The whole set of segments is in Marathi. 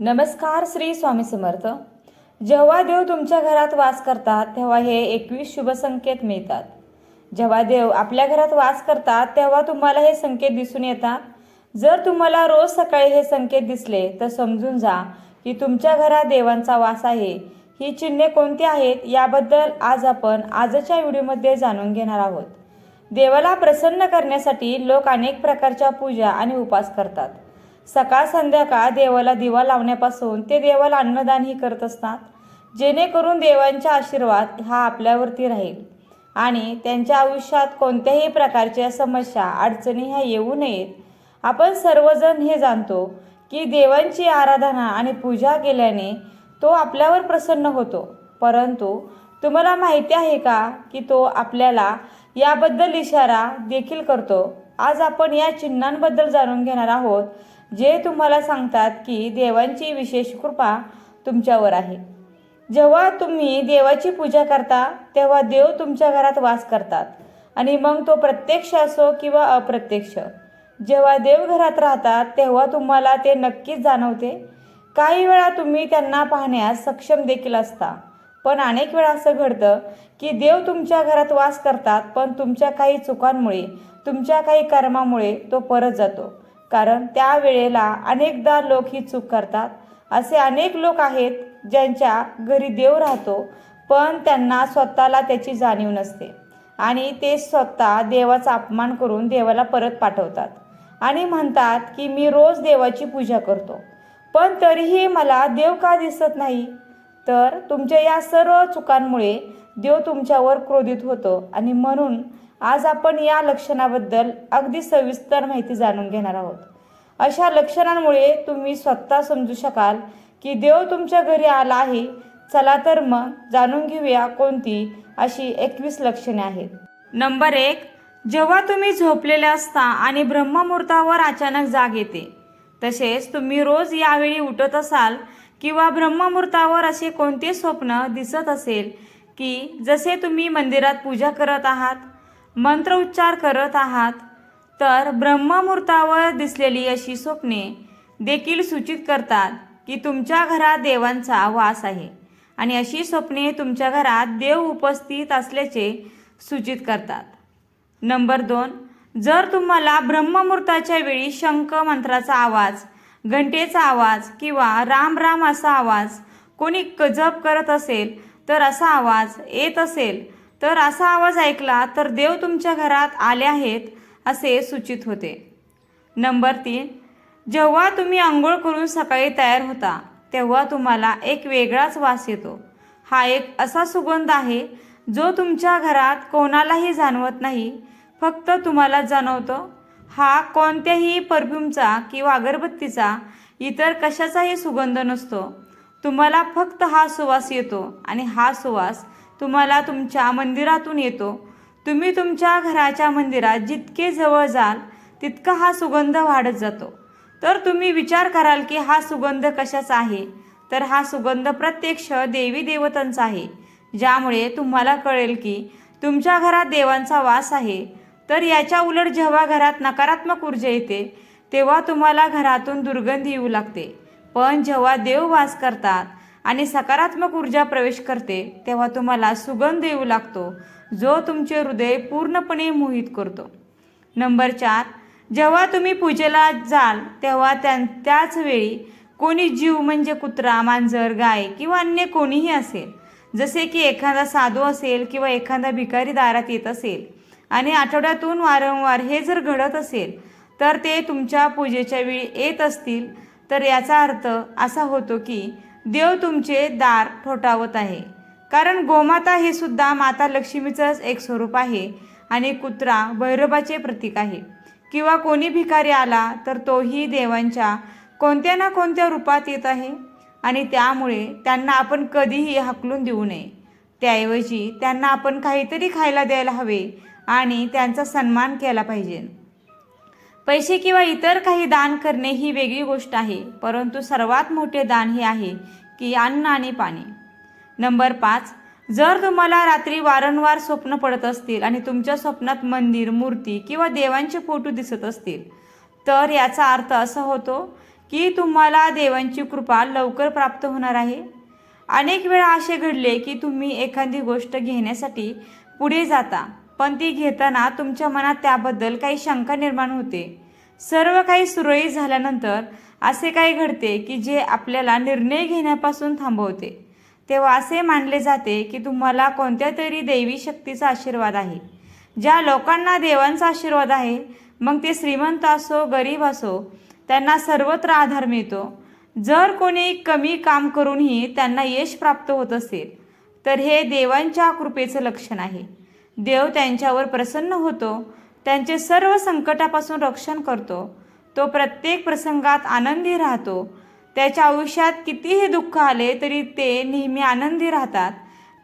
नमस्कार श्री स्वामी समर्थ. जेव्हा देव तुमच्या घरात वास करतात तेव्हा हे एकवीस शुभ संकेत मिळतात. जेव्हा देव आपल्या घरात वास करतात तेव्हा तुम्हाला हे संकेत दिसून येतात. जर तुम्हाला रोज सकाळी हे संकेत दिसले तर समजून जा की तुमच्या घरात देवांचा वास आहे. ही चिन्हे कोणती आहेत याबद्दल आज आपण आजच्या व्हिडिओमध्ये जाणून घेणार आहोत. देवाला प्रसन्न करण्यासाठी लोक अनेक प्रकारच्या पूजा आणि उपास करतात. सकाळ संध्याकाळ देवाला दिवा लावण्यापासून ते देवाला अन्नदानही करत असतात. जेणेकरून देवांचा आशीर्वाद हा आपल्यावरती राहील. आणि त्यांच्या आयुष्यात कोणत्याही प्रकारच्या समस्या अडचणी ह्या येऊ नयेत. आपण सर्वजण हे जाणतो की देवांची आराधना आणि पूजा केल्याने तो आपल्यावर प्रसन्न होतो. परंतु तुम्हाला माहिती आहे का की तो आपल्याला याबद्दल इशारा देखील करतो? आज आपण या चिन्हांबद्दल जाणून घेणार आहोत. जे तुम्हाला सांगतात की देवांची विशेष कृपा तुमच्यावर आहे. जेव्हा तुम्ही देवाची पूजा करता तेव्हा देव तुमच्या घरात वास करतात आणि मग तो प्रत्यक्ष असो किंवा अप्रत्यक्ष. जेव्हा देव घरात राहतात तेव्हा तुम्हाला ते नक्कीच जाणवते. काही वेळा तुम्ही त्यांना पाहण्यास सक्षम देखील असता. पण अनेक वेळा असं घडतं की देव तुमच्या घरात वास करतात पण तुमच्या काही चुकांमुळे तुमच्या काही कर्मामुळे तो परत जातो. कारण त्या वेळेला अनेकदा लोक ही चूक करतात. असे अनेक लोक आहेत ज्यांच्या घरी देव राहतो पण त्यांना स्वतःला त्याची जाणीव नसते. आणि ते स्वतः देवाचा अपमान करून देवाला परत पाठवतात आणि म्हणतात की मी रोज देवाची पूजा करतो पण तरीही मला देव का दिसत नाही? तर तुमच्या या सर्व चुकांमुळे देव तुमच्यावर क्रोधित होतो आणि म्हणून आज आपण या लक्षणाबद्दल अगदी सविस्तर माहिती जाणून घेणार आहोत. अशा लक्षणांमुळे तुम्ही स्वतः समजू शकाल की देव तुमच्या घरी आला आहे चला तर मग जाणून घेऊया कोणती अशी एकवीस लक्षणे आहेत. नंबर एक जेव्हा तुम्ही झोपलेले असता आणि ब्रह्ममुहूर्तावर अचानक जाग येते तसेच तुम्ही रोज यावेळी उठत असाल किंवा ब्रह्ममुहूर्तावर असे कोणते स्वप्न दिसत असेल की जसे तुम्ही मंदिरात पूजा करत आहात मंत्रोच्चार करत आहात तर ब्रह्ममुहूर्तावर दिसलेली अशी स्वप्ने देखील सूचित करतात की तुमच्या घरात देवांचा वास आहे आणि अशी स्वप्ने तुमच्या घरात देव उपस्थित असल्याचे सूचित करतात. नंबर दोन जर तुम्हाला ब्रह्ममुहूर्ताच्या वेळी शंख मंत्राचा आवाज घंटेचा आवाज किंवा राम राम असा आवाज कोणी कजब जप करत असेल तर असा आवाज येत असेल तर असा आवाज ऐकला तर देव तुमच्या घरात आले आहेत असे सूचित होते. नंबर तीन जेव्हा तुम्ही आंघोळ करून सकाळी तयार होता तेव्हा तुम्हाला एक वेगळाच वास येतो. हा एक असा सुगंध आहे जो तुमच्या घरात कोणालाही जाणवत नाही फक्त तुम्हाला जाणवतो. हा कोणत्याही परफ्यूमचा किंवा अगरबत्तीचा इतर कशाचाही सुगंध नसतो. तुम्हाला फक्त हा सुवास येतो आणि हा सुवास तुम्हाला तुमच्या मंदिरातून येतो. तुम्ही तुमच्या घराच्या मंदिरात जितके जवळ जाल तितका हा सुगंध वाढत जातो. तर तुम्ही विचार कराल की हा सुगंध कशाचा आहे? तर हा सुगंध प्रत्यक्ष देवी देवतांचा आहे ज्यामुळे तुम्हाला कळेल की तुमच्या घरात देवांचा वास आहे. तर याच्या उलट जेव्हा घरात नकारात्मक ऊर्जा येते तेव्हा तुम्हाला घरातून दुर्गंधी येऊ लागते. पण जेव्हा देव वास करतात आणि सकारात्मक ऊर्जा प्रवेश करते तेव्हा तुम्हाला सुगंध येऊ लागतो जो तुमचे हृदय पूर्णपणे मोहित करतो. नंबर चार जेव्हा तुम्ही पूजेला जाल तेव्हा त्या त्याच वेळी कोणी जीव म्हणजे कुत्रा मांजर गाय किंवा अन्य कोणीही असेल जसे की एखादा साधू असेल किंवा एखादा भिकारी दारात येत असेल आणि आठवड्यातून वारंवार हे जर घडत असेल तर ते तुमच्या पूजेच्या वेळी येत असतील तर याचा अर्थ असा होतो की देव तुमचे दार ठोठावत आहे. कारण गोमाता हे सुद्धा माता लक्ष्मीचंच एक स्वरूप आहे आणि कुत्रा भैरवाचे प्रतीक आहे. किंवा कोणी भिकारी आला तर तोही देवांच्या कोणत्या ना कोणत्या रूपात येत आहे आणि त्यामुळे त्यांना आपण कधीही हकलून देऊ नये. त्याऐवजी त्यांना आपण काहीतरी खायला द्यायला हवे आणि त्यांचा सन्मान केला पाहिजे. पैसे किंवा इतर काही दान करणे ही वेगळी गोष्ट आहे परंतु सर्वात मोठे दान हे आहे की अन्न आणि पाणी. नंबर पाच जर तुम्हाला रात्री वारंवार स्वप्न पडत असतील आणि तुमच्या स्वप्नात मंदिर मूर्ती किंवा देवांचे फोटो दिसत असतील तर याचा अर्थ असा होतो की तुम्हाला देवांची कृपा लवकर प्राप्त होणार आहे. अनेक वेळा असे घडले की तुम्ही एखादी गोष्ट घेण्यासाठी पुढे जाता पण ती घेताना तुमच्या मनात त्याबद्दल काही शंका निर्माण होते. सर्व काही सुरळीत झाल्यानंतर असे काही घडते की जे आपल्याला निर्णय घेण्यापासून थांबवते. तेव्हा असे मानले जाते की तुम्हाला कोणत्या तरी दैवी शक्तीचा आशीर्वाद आहे. ज्या लोकांना देवांचा आशीर्वाद आहे मग ते श्रीमंत असो गरीब असो त्यांना सर्वत्र आधार मिळतो. जर कोणी कमी काम करूनही त्यांना यश प्राप्त होत असेल तर हे देवांच्या कृपेचं लक्षण आहे. देव त्यांच्यावर प्रसन्न होतो त्यांचे सर्व संकटापासून रक्षण करतो. तो प्रत्येक प्रसंगात आनंदी राहतो. त्याच्या आयुष्यात कितीही दुःख आले तरी ते नेहमी आनंदी राहतात.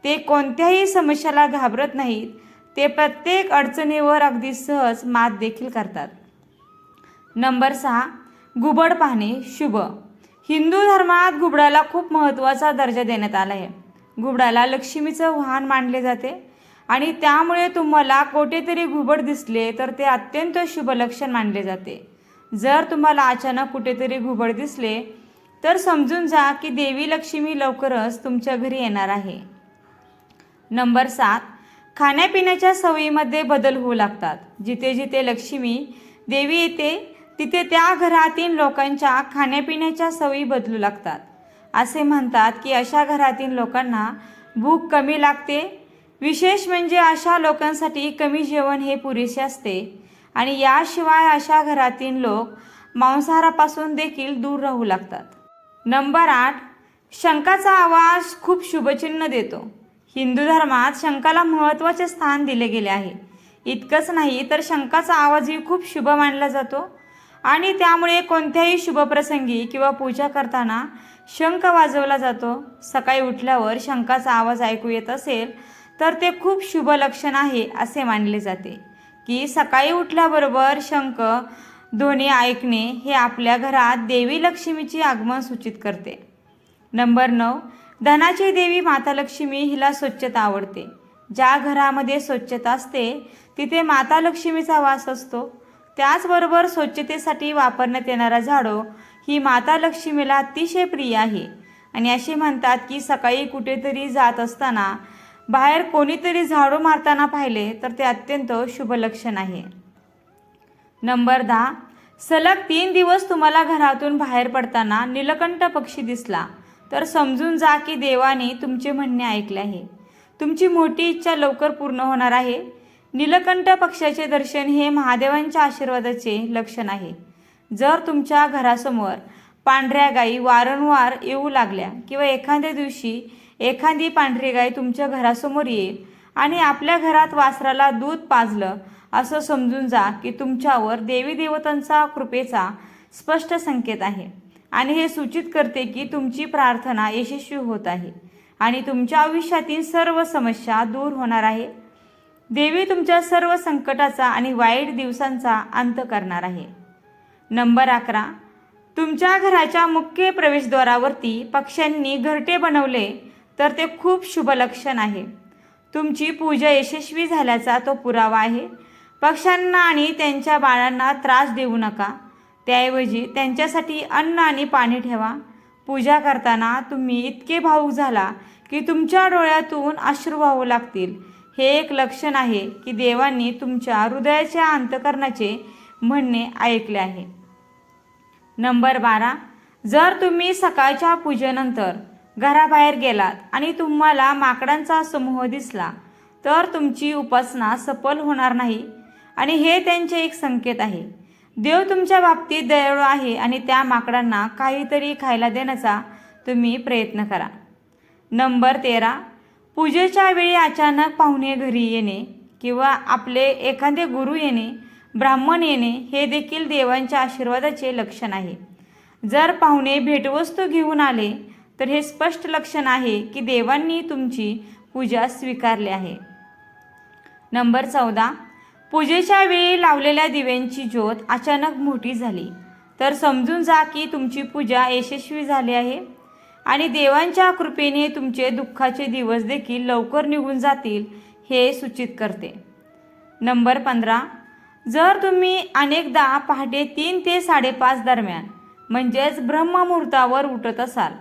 ते कोणत्याही समस्याला घाबरत नाहीत. ते प्रत्येक अडचणीवर अगदी सहज मात देखील करतात. नंबर सहा घुबड पाहणे शुभ. हिंदू धर्मात घुबडाला खूप महत्त्वाचा दर्जा देण्यात आला आहे. घुबडाला लक्ष्मीचं वाहन मानले जाते. आणि त्यामुळे तुम्हाला कोठेतरी घुबड दिसले तर ते अत्यंत शुभ लक्षण मानले जाते. जर तुम्हाला अचानक कुठेतरी घुबड दिसले तर समजून जा की देवी लक्ष्मी लवकरच तुमच्या घरी येणार आहे. नंबर सात. खाण्यापिण्याच्या सवयीमध्ये बदल होऊ लागतात. जिथे जिथे लक्ष्मी देवी येते तिथे त्या घरातील लोकांच्या खाण्यापिण्याच्या सवयी बदलू लागतात. असे म्हणतात की अशा घरातील लोकांना भूक कमी लागते विशेष म्हणजे अशा लोकांसाठी कमी जेवण हे पुरेसे असते. आणि याशिवाय अशा घरातील लोक मांसाहारापासून देखील दूर राहू लागतात. नंबर आठ शंकाचा आवाज खूप शुभचिन्ह देतो. हिंदू धर्मात शंकाला महत्त्वाचे स्थान दिले गेले आहे. इतकंच नाही तर शंकाचा आवाजही खूप शुभ मानला जातो. आणि त्यामुळे कोणत्याही शुभप्रसंगी किंवा पूजा करताना शंख वाजवला जातो. सकाळी उठल्यावर शंकाचा आवाज ऐकू येत असेल तर ते खूप शुभ लक्षण आहे असे मानले जाते. की सकाळी उठल्याबरोबर शंख ध्वनी ऐकणे हे आपल्या घरात देवी लक्ष्मीचे आगमन सूचित करते. नंबर नऊ धनाची देवी माता लक्ष्मी हिला स्वच्छता आवडते. ज्या घरामध्ये स्वच्छता असते तिथे माता लक्ष्मीचा वास असतो. त्याचबरोबर स्वच्छतेसाठी वापरण्यात येणारा झाडो ही माता लक्ष्मीला अतिशय प्रिय आहे. आणि असे म्हणतात की सकाळी कुठेतरी जात असताना बाहेर कोणीतरी झाडू मारताना पाहिले तर ते अत्यंत शुभ लक्षण आहे. नंबर दहा. सलग तीन दिवस तुम्हाला घरातून बाहेर पडताना निलकंठ पक्षी दिसला. तर समजून जा की देवाने तुमचे म्हणणे ऐकले आहे. तुमची मोठी इच्छा लवकर पूर्ण होणार आहे. निलकंठ पक्षाचे दर्शन हे महादेवांच्या आशीर्वादाचे लक्षण आहे. जर तुमच्या घरासमोर पांढऱ्या गायी वारंवार येऊ लागल्या किंवा एखाद्या दिवशी एखादी पांढरी गाय तुमच्या घरासमोर येईल आणि आपल्या घरात वासराला दूध पाजलं असं समजून जा की तुमच्यावर देवी देवतांचा कृपेचा स्पष्ट संकेत आहे. आणि हे सूचित करते की तुमची प्रार्थना यशस्वी होत आहे आणि तुमच्या आयुष्यातील सर्व समस्या दूर होणार आहे. देवी तुमच्या सर्व संकटाचा आणि वाईट दिवसांचा अंत करणार आहे. नंबर अकरा. तुमच्या घराच्या मुख्य प्रवेशद्वारावरती पक्ष्यांनी घरटे बनवले तर ते खूप शुभ लक्षण आहे. तुमची पूजा यशस्वी झाल्याचा तो पुरावा आहे. पक्ष्यांना आणि त्यांच्या बाळांना त्रास देऊ नका. त्याऐवजी त्यांच्यासाठी अन्न आणि पाणी ठेवा. पूजा करताना तुम्ही इतके भाऊक झाला की तुमच्या डोळ्यातून अश्रू वाहू लागतील. हे एक लक्षण आहे की देवांनी तुमच्या हृदयाच्या अंतकरणाचे म्हणणे ऐकले आहे. नंबर बारा. जर तुम्ही सकाळच्या पूजेनंतर घराबाहेर गेलात आणि तुम्हाला माकडांचा समूह दिसला तर तुमची उपासना सफल होणार नाही. आणि हे त्यांचे एक संकेत आहे. देव तुमच्या बाबतीत दयाळू आहे आणि त्या माकडांना काहीतरी खायला देण्याचा तुम्ही प्रयत्न करा. नंबर तेरा. पूजेच्या वेळी अचानक पाहुणे घरी येणे किंवा आपले एखादे गुरु येणे ब्राह्मण येणे हे देखील देवांच्या आशीर्वादाचे लक्षण आहे. जर पाहुणे भेटवस्तू घेऊन आले तर हे स्पष्ट लक्षण आहे की देवांनी तुमची पूजा स्वीकारली आहे. नंबर चौदा. पूजेच्या वेळी लावलेल्या दिव्यांची ज्योत अचानक मोठी झाली. तर समजून जा की तुमची पूजा यशस्वी झाली आहे आणि देवांच्या कृपेने तुमचे दुःखाचे दिवस देखील लवकर निघून जातील हे सूचित करते. नंबर पंधरा. जर तुम्ही अनेकदा पहाटे तीन ते साडेपाच दरम्यान म्हणजेच ब्रह्ममुहूर्तावर उठत असाल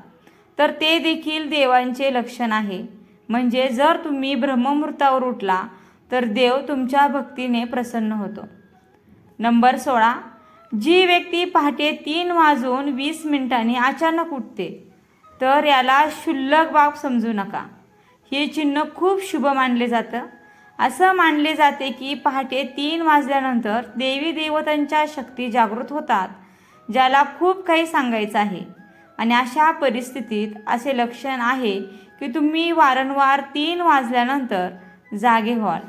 तर ते देखील देवांचे लक्षण आहे. म्हणजे जर तुम्ही ब्रह्ममुहूर्तावर उठला तर देव तुमच्या भक्तीने प्रसन्न होतो. नंबर सोळा. जी व्यक्ती पहाटे तीन वाजून वीस मिनिटांनी अचानक उठते तर याला क्षुल्लक बाब समजू नका. हे चिन्ह खूप शुभ मानले जातं. असं मानले जाते की पहाटे तीन वाजल्यानंतर देवी देवतांच्या शक्ती जागृत होतात ज्याला खूप काही सांगायचं आहे. आणि अशा परिस्थितीत असे लक्षण आहे की तुम्ही वारंवार तीन वाजल्यानंतर जागे व्हाल.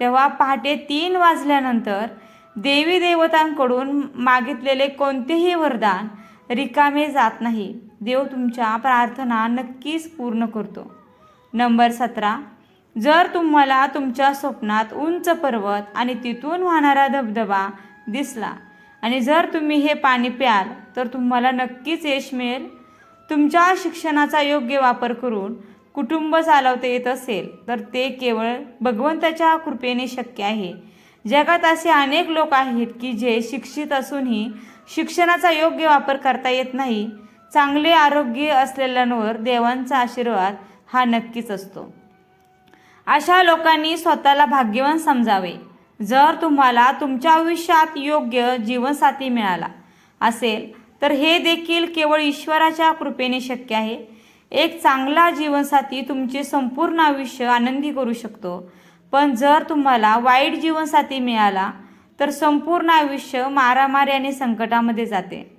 तेव्हा पहाटे तीन वाजल्यानंतर देवी देवतांकडून मागितलेले कोणतेही वरदान रिकामे जात नाही. देव तुमच्या प्रार्थना नक्कीच पूर्ण करतो. नंबर सतरा. जर तुम्हाला तुमच्या स्वप्नात उंच पर्वत आणि तिथून वाहणारा धबधबा दिसला आणि जर तुम्ही हे पाणी प्याल तर तुम्हाला नक्कीच यश मिळेल. तुमच्या शिक्षणाचा योग्य वापर करून कुटुंब चालवता येत असेल तर ते केवळ भगवंताच्या कृपेने शक्य आहे. जगात असे अनेक लोक आहेत की जे शिक्षित असूनही शिक्षणाचा योग्य वापर करता येत नाही. चांगले आरोग्य असलेल्यांवर देवांचा आशीर्वाद हा नक्कीच असतो. अशा लोकांनी स्वतःला भाग्यवान समजावे. जर तुम्हाला तुमच्या आयुष्यात योग्य जीवनसाथी मिळाला असेल तर हे देखील केवळ ईश्वराच्या कृपेने शक्य आहे. एक चांगला जीवनसाथी तुमचे संपूर्ण आयुष्य आनंदी करू शकतो. पण जर तुम्हाला वाईट जीवनसाथी मिळाला तर संपूर्ण आयुष्य मारामारी आणि संकटामध्ये जाते.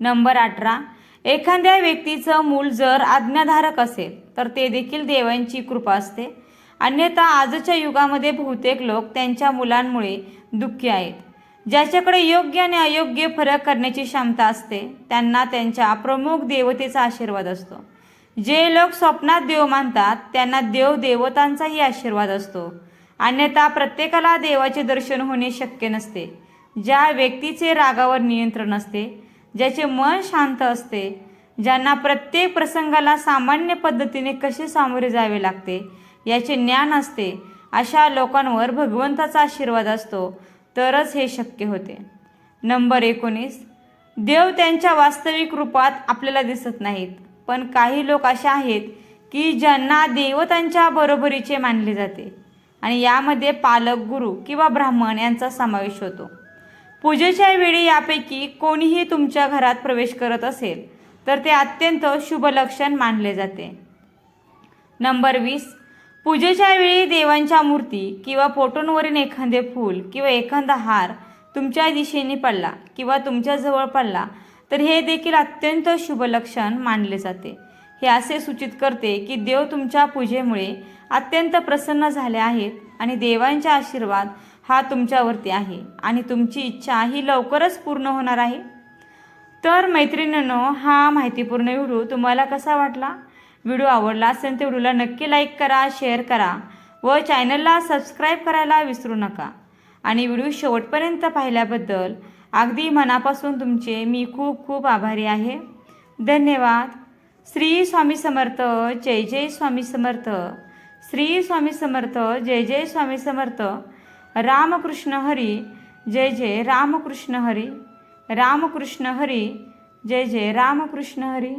नंबर अठरा. एखाद्या व्यक्तीचं मूल जर आज्ञाधारक असेल तर ते देखील देवांची कृपा असते. अन्यथा आजच्या युगामध्ये बहुतेक लोक त्यांच्या मुलांमुळे दुःखी आहेत. ज्याच्याकडे योग्य आणि अयोग्य फरक करण्याची क्षमता असते त्यांना त्यांच्या प्रमुख देवतेचा आशीर्वाद असतो. जे लोक स्वप्नात देव मानतात त्यांना देव देवतांचाही आशीर्वाद असतो. अन्यथा प्रत्येकाला देवाचे दर्शन होणे शक्य नसते. ज्या व्यक्तीचे रागावर नियंत्रण असते ज्याचे मन शांत असते ज्यांना प्रत्येक प्रसंगाला सामान्य पद्धतीने कसे सामोरे जावे लागते याचे ज्ञान असते अशा लोकांवर भगवंताचा आशीर्वाद असतो तरच हे शक्य होते. नंबर एकोणीस. देव त्यांच्या वास्तविक रूपात आपल्याला दिसत नाहीत पण काही लोक असे आहेत की ज्यांना देवतांच्या बरोबरीचे मानले जाते आणि यामध्ये पालक गुरु किंवा ब्राह्मण यांचा समावेश होतो. पूजेच्या वेळी यापैकी कोणीही तुमच्या घरात प्रवेश करत असेल तर ते अत्यंत शुभ लक्षण मानले जाते. नंबर वीस. पूजेच्या वेळी देवांच्या मूर्ती किंवा फोटोंवरील एखादे फूल किंवा एखादा हार तुमच्या दिशेने पडला किंवा तुमच्याजवळ पडला तर हे देखील अत्यंत शुभ लक्षण मानले जाते. हे असे सूचित करते की देव तुमच्या पूजेमुळे अत्यंत प्रसन्न झाले आहेत आणि देवांचा आशीर्वाद हा तुमच्यावरती आहे आणि तुमची इच्छा ही लवकरच पूर्ण होणार आहे. तर मैत्रिणींनो हा माहितीपूर्ण व्हिडिओ तुम्हाला कसा वाटला? व्हिडिओ आवडला असेल तर व्हिडिओला नक्की लाईक करा शेअर करा व चॅनलला सबस्क्राईब करायला विसरू नका. आणि व्हिडिओ शेवटपर्यंत पाहिल्याबद्दल अगदी मनापासून तुमचे मी खूप खूप आभारी आहे. धन्यवाद. श्री स्वामी समर्थ जय जय स्वामी समर्थ. श्री स्वामी समर्थ जय जय स्वामी समर्थ. रामकृष्ण हरी जय जय रामकृष्ण हरी. रामकृष्ण हरी जय जय रामकृष्ण हरी.